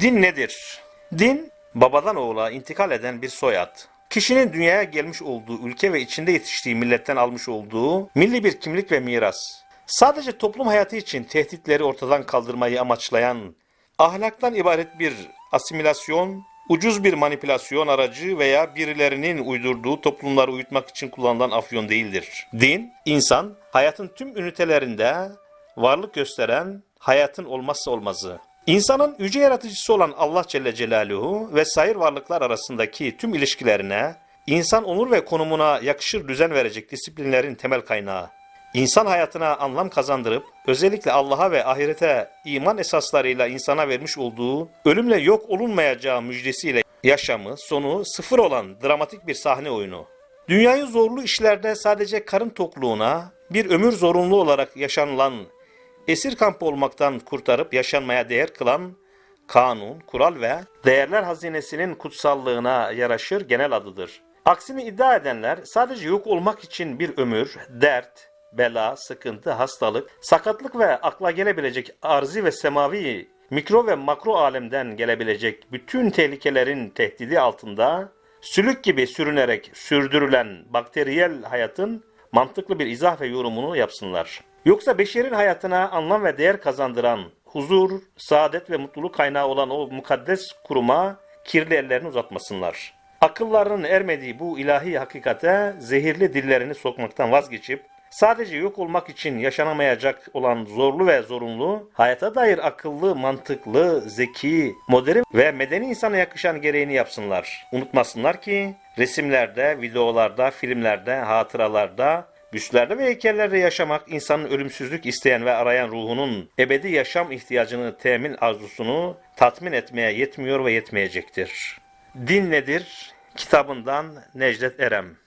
Din nedir? Din, babadan oğula intikal eden bir soyad. Kişinin dünyaya gelmiş olduğu ülke ve içinde yetiştiği milletten almış olduğu milli bir kimlik ve miras. Sadece toplum hayatı için tehditleri ortadan kaldırmayı amaçlayan, ahlaktan ibaret bir asimilasyon, ucuz bir manipülasyon aracı veya birilerinin uydurduğu toplumları uyutmak için kullanılan afyon değildir. Din, insan, hayatın tüm ünitelerinde varlık gösteren hayatın olmazsa olmazı. İnsanın yüce yaratıcısı olan Allah Celle Celaluhu ve sair varlıklar arasındaki tüm ilişkilerine, insan onur ve konumuna yakışır düzen verecek disiplinlerin temel kaynağı. İnsan hayatına anlam kazandırıp, özellikle Allah'a ve ahirete iman esaslarıyla insana vermiş olduğu, ölümle yok olunmayacağı müjdesiyle yaşamı, sonu sıfır olan dramatik bir sahne oyunu. Dünyayı zorlu işlerde sadece karın tokluğuna, bir ömür zorunlu olarak yaşanılan esir kampı olmaktan kurtarıp yaşanmaya değer kılan kanun, kural ve değerler hazinesinin kutsallığına yaraşır genel adıdır. Aksini iddia edenler sadece yok olmak için bir ömür, dert, bela, sıkıntı, hastalık, sakatlık ve akla gelebilecek arzi ve semavi, mikro ve makro alemden gelebilecek bütün tehlikelerin tehdidi altında sülük gibi sürünerek sürdürülen bakteriyel hayatın mantıklı bir izah ve yorumunu yapsınlar. Yoksa beşerin hayatına anlam ve değer kazandıran, huzur, saadet ve mutluluk kaynağı olan o mukaddes kuruma kirli ellerini uzatmasınlar. Akıllarının ermediği bu ilahi hakikate zehirli dillerini sokmaktan vazgeçip, sadece yok olmak için yaşanamayacak olan zorlu ve zorunlu, hayata dair akıllı, mantıklı, zeki, modern ve medeni insana yakışan gereğini yapsınlar. Unutmasınlar ki resimlerde, videolarda, filmlerde, hatıralarda, Büstlerde ve heykellerde yaşamak insanın ölümsüzlük isteyen ve arayan ruhunun ebedi yaşam ihtiyacını temin arzusunu tatmin etmeye yetmiyor ve yetmeyecektir. Din nedir? Kitabından Necdet Erem